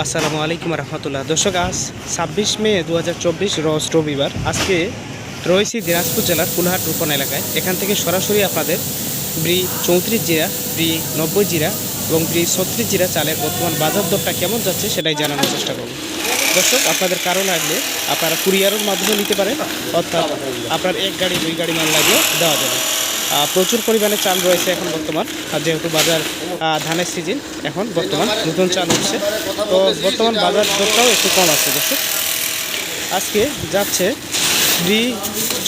আসসালামু আলাইকুম রহমতুল্লাহ। দর্শক, আজ ছাব্বিশ মে দু রোজ রবিবার। আজকে রয়েছি দিনাজপুর জেলার কুলহাট রূপন এলাকায়। এখান থেকে সরাসরি আপনাদের ব্রি চৌত্রিশ জিরা, ব্রি নব্বই জিরা এবং ব্রি ছত্রিশ জিরা চালের বর্তমান বাজার দরটা কেমন যাচ্ছে সেটাই জানানোর চেষ্টা করব। দর্শক, আপনাদের কারও লাগলে আপনারা কুরিয়ারের মাধ্যমে নিতে পারেন, অর্থাৎ আপনার এক গাড়ি, দুই গাড়ি মাল লাগলেও দেওয়া যাবে। প্রচুর পরিমাণে চাল রয়েছে এখন বর্তমান, আর যেহেতু বাজার ধানের সিজন এখন বর্তমান, নতুন চাল উঠছে। তো বর্তমান বাজার দরটাও একটু কম আছে, দর্শক। আজকে যাচ্ছে ব্রি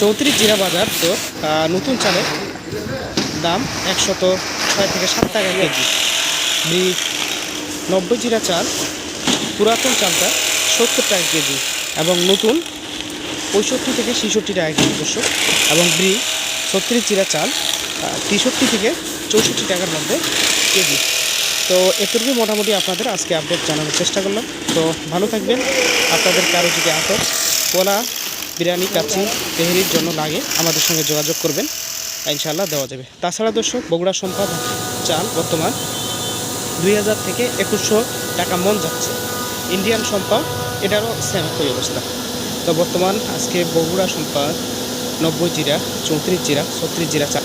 চৌত্রিশ জিরা বাজার তো নতুন চালের দাম একশত ছয় থেকে সাত টাকা কেজি। ব্রি নব্বই জিরা চাল, পুরাতন চালটা সত্তর টাকা কেজি এবং নতুন পঁয়ষট্টি থেকে ছেষট্টি টাকা কেজি, দর্শক। এবং ব্রি ছত্রিশ জিরা চাল তেষট্টি থেকে চৌষট্টি টাকার মধ্যে কেজি। তো এতটুকু মোটামুটি আপনাদের আজকে আপডেট জানানোর চেষ্টা করলাম। তো ভালো থাকবেন। আপনাদের কারও যদি আতর, পোলা, বিরিয়ানি, কাচ্চি, তেহরির জন্য লাগে, আমাদের সঙ্গে যোগাযোগ করবেন। ইনশাআল্লাহ দেওয়া যাবে। তাছাড়া দর্শক, বগুড়া সম্পদ চাল বর্তমান দুই হাজার থেকে একুশশো টাকা মন যাচ্ছে। ইন্ডিয়ান সম্পদ, এটারও সেম একই অবস্থা। তো বর্তমান আজকে বগুড়া সম্পদ নব্বই জিরা চৌত্রিশ জিরা ছত্রিশ জিরা চা